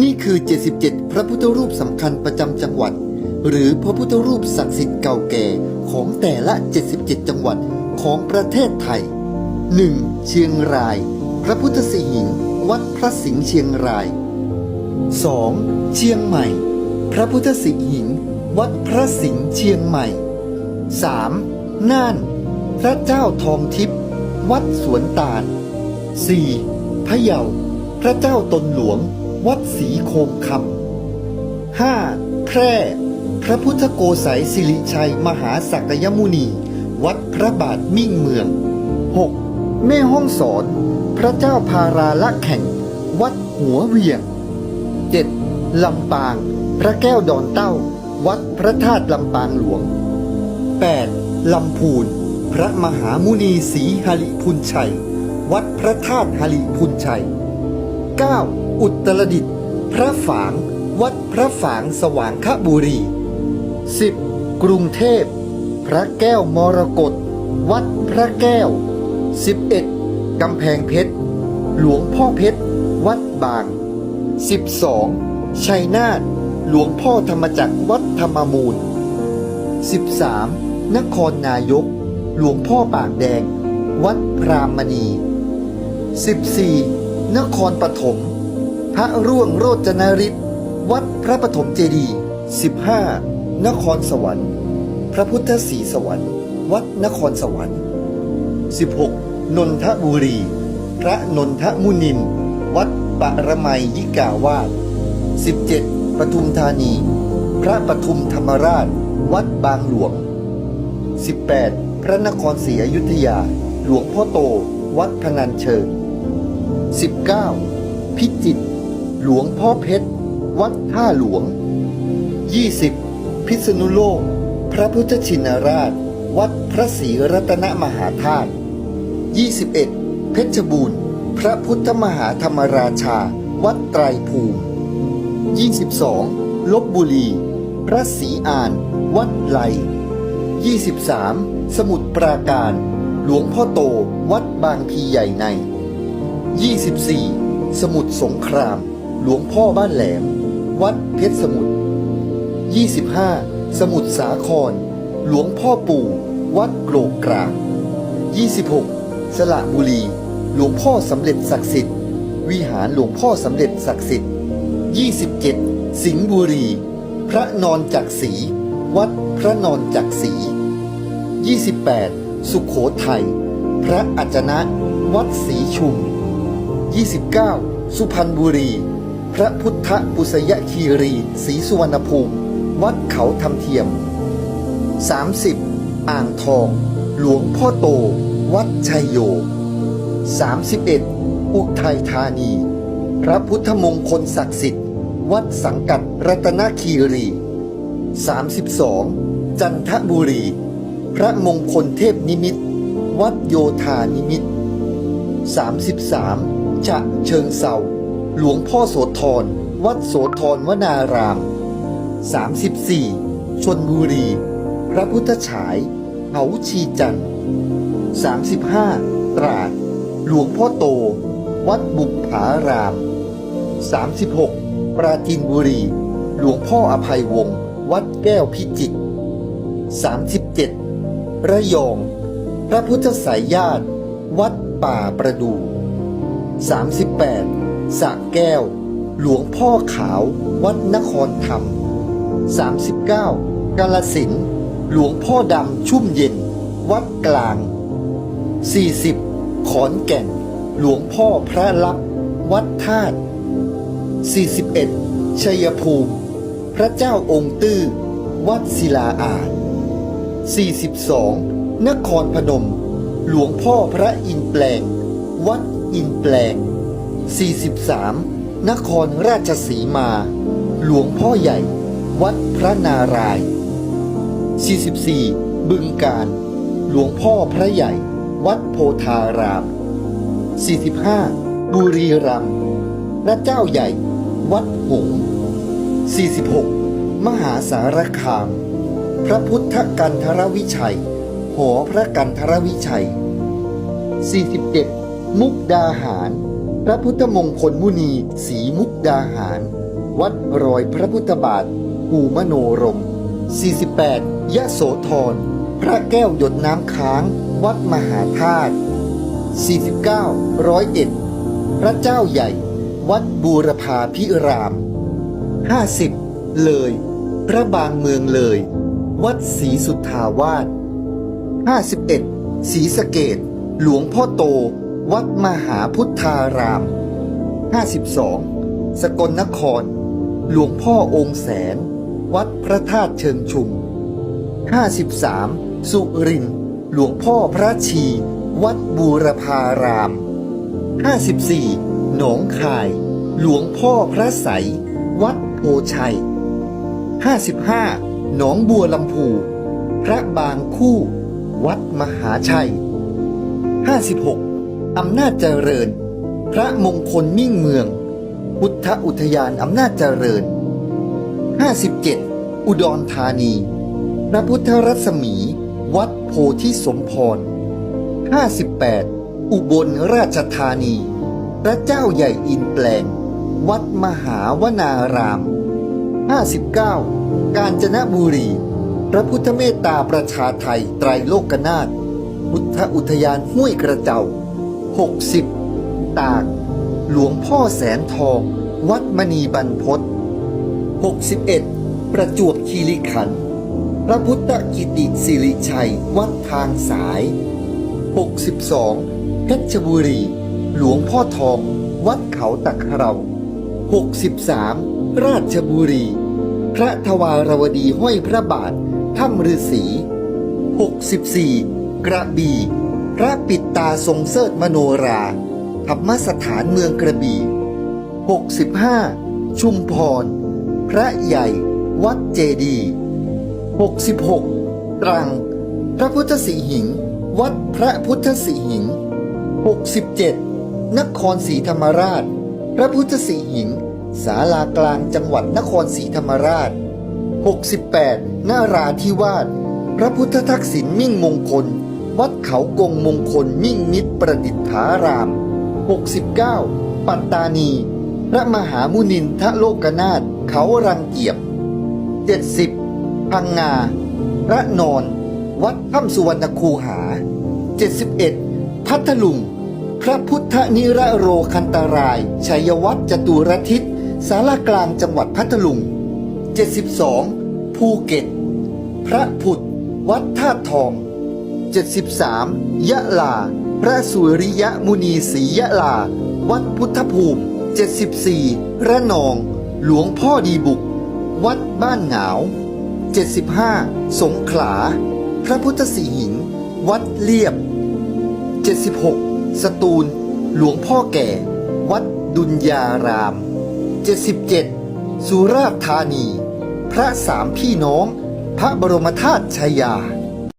นี่คือ 77 พระพุทธรูปสำคัญประจำจังหวัด หรือพระพุทธรูปศักดิ์สิทธิ์เก่าแก่ของแต่ละ 77 จังหวัดของประเทศไทย 1. เชียงราย พระพุทธสิหิงวัดพระสิงห์เชียงราย 2. เชียงใหม่ พระพุทธสิหิงวัดพระสิงห์เชียงใหม่ 3. น่าน พระเจ้าทองทิพย์วัดสวนตาล 4. พะเยา พระเจ้าตนหลวง วัดศรีโคมคำ 5. แพร่ พระพุทธโกสัยสิริชัยมหาสักยมุนี วัดพระบาทมิ่งเมือง 6. แม่ห้องสอน พระเจ้าพาราละแข่ง วัดหัวเวียง 7. ลำปาง พระแก้วดอนเต้า วัดพระธาตุลำปางหลวง 8. ลำพูน พระมหามุนีศรีหริพุนชัย วัดพระธาตุหริพุนชัย 9. อุตรดิตถ์พระฝาง วัดพระฝางสว่างคบุรี 10. กรุงเทพ พระแก้วมรกตวัดพระแก้ว 11. กำแพงเพชร หลวงพ่อเพชร วัดบาง 12. ชัยนาทหลวงพ่อธรรมจักรวัดธรรมมูล 13. นครนายก หลวงพ่อปากแดง วัดพรามณี 14. นครปฐม พระร่วงโรจนฤทธิ์วัดพระปฐมเจดีย์ 15. นครสวรรค์ พระพุทธศรีสวรรค์ วัดนครสวรรค์ 16. นนทบุรี พระนนทมุนิน วัดปรมัยยิกาวาส 17. ปทุมธานี พระปทุมธรรมราช วัดบางหลวง 18. พระนครศรีอยุธยา หลวงพ่อโต วัดพนัญเชิง 19. พิจิตรหลวงพ่อเพชร วัดท่าหลวง 20. พิษณุโลก พระพุทธชินราช วัดพระศรีรัตนมหาธาตุ 21. เพชรบูรณ์ พระพุทธมหาธรรมราชา วัดไตรภูมิ 22. ลบบุรี พระศรีอาน วัดไหล 23. สมุทรปราการ หลวงพ่อโต วัดบางพีใหญ่ใน 24. สมุทรสงคราม หลวงพ่อบ้านแหลม วัดเพชรสมุทร 25. สมุทรสาคร หลวงพ่อปู่ วัดโกรกกราง 26. สระบุรี หลวงพ่อสำเร็จศักดิ์สิทธิ์ วิหารหลวงพ่อสำเร็จศักดิ์สิทธิ์ 27. สิงห์บุรี พระนอนจักรี วัดพระนอนจักรี 28. สุขโขทัย พระอัจจนะ วัดศรีชุม 29. สุพรรณบุรี พระพุทธปุสยคีรีศรีสุวรรณภูมิ วัดเขาทำเทียม 30. อ่างทอง หลวงพ่อโต วัดชัยโย 31. อุทัยธานี พระพุทธมงคลศักดิ์สิทธิ์ วัดสังกัดรัตนคีรี 32. จันทบุรี พระมงคลเทพนิมิตรวัดโยธานิมิตร 33. ฉะเชิงเซาหลวงพ่อโสธร วัดโสธรวนาราม 34. ชนบุรี พระพุทธฉาย เขาชีจันทร์ 35. ตราด หลวงพ่อโต วัดบุปผาราม 36. ปราจีนบุรี หลวงพ่ออภัยวงศ์ วัดแก้วพิจิตร 37. ระยอง พระพุทธสายญาติ วัดป่าประดู่ 38. สระแก้ว หลวงพ่อขาว วัดนครธรรม 39. กาลสินหลวงพ่อดำชุ่มเย็น วัดกลาง 40. ขอนแก่น หลวงพ่อพระลับ วัดธาตุ 41. ชัยภูมิ พระเจ้าองค์ตื้อ วัดศิลาอาจ 42. นครพนม หลวงพ่อพระอินแปลง วัด อินแปลง 43. นครราชสีมา หลวงพ่อใหญ่ วัดพระนาราย 44. บึงการ หลวงพ่อพระใหญ่ วัดโพธาราม 45. บุรีรัมย์พระเจ้าใหญ่ วัดหง 46. มหาสารคาม พระพุทธกันทรวิชัย หอพระกันทรวิชัย 47. มุกดาหาร พระพุทธมงคลมุนีสีมุกดาหาร วัดรอยพระพุทธบาทภูมโนรม 48 ยะโสธร พระแก้วหยดน้ำค้าง วัดมหาธาตุ 49ร้อยเอ็ดพระเจ้าใหญ่ วัดบูรพาพิราม 50 เลย พระบางเมืองเลย วัดศรีสุทธาวาส 51ศรีสะเกดหลวงพ่อโต วัดมหาพุทธาราม 52 สกลนคร หลวงพ่อองค์แสน วัดพระธาตุเชิงชุม 53 สุรินทร์หลวงพ่อพระชี วัดบูรพาราม 54 หนองคาย หลวงพ่อพระใสยวัดโพชัย 55 หนองบัวลำพู พระบางคู่ วัดมหาชัย 56 อำนาจเจริญ พระมงคลมิ่งเมือง พุทธอุทยานอำนาจเจริญ 57 อุดรธานี พระพุทธรัศมี วัดโพธิสมพร 58 อุบลราชธานี พระเจ้าใหญ่อินแปลง วัดมหาวนาราม 59 กาญจนบุรี พระพุทธเมตตาประชาไทยไตรโลกนาถพุทธอุทยานห้วยกระเจ้า 60 ตาก หลวงพ่อแสนทอง วัดมณีบรรพต61 ประจวบคีรีขันธ์พระพุทธกิติสิริชัย วัดทางสาย 62เพชรบุรี หลวงพ่อทอง วัดเขาตะเครา63 ราชบุรี พระทวารวดีห้อยพระบาทถ้ำฤาษี64 กระบี่ พระปิดตาทรงเสิร์ชมโนราธรรมสถานเมืองกระบี่ 65 ชุมพร พระใหญ่ วัดเจดี 66 ตรัง พระพุทธสีหิง วัดพระพุทธสีหิง 67 นครศรีธรรมราช พระพุทธสีหิงศาลากลางจังหวัดนครศรีธรรมราช 68 นาราธิวาส พระพุทธทักษิณมิ่งมงคล วัดเขากงมงคลมิ่งมิตรประดิษฐาราม 69 ปัตตานี พระมหามุนินทะโลกนาถเขารังเกียบ 70 พังงา พระนอน วัดถ้ำสุวรรณคูหา 71 พัทลุง พระพุทธนิรโรคันตราย ชัยวัฒจตุรทิศสารากลางจังหวัดพัทลุง 72 ภูเก็ต พระผุด วัดท่าทอง 73 ยะลา พระสุริยมุนีศรียะลา วัดพุทธภูมิ 74 ระนอง หลวงพ่อดีบุก วัดบ้านหงาว 75 สงขลา พระพุทธสีหิง วัดเลียบ 76 สตูล หลวงพ่อแก่ วัดดุลยาราม 77 สุราษฎร์ธานี พระสามพี่น้อง พระบรมธาตุชายา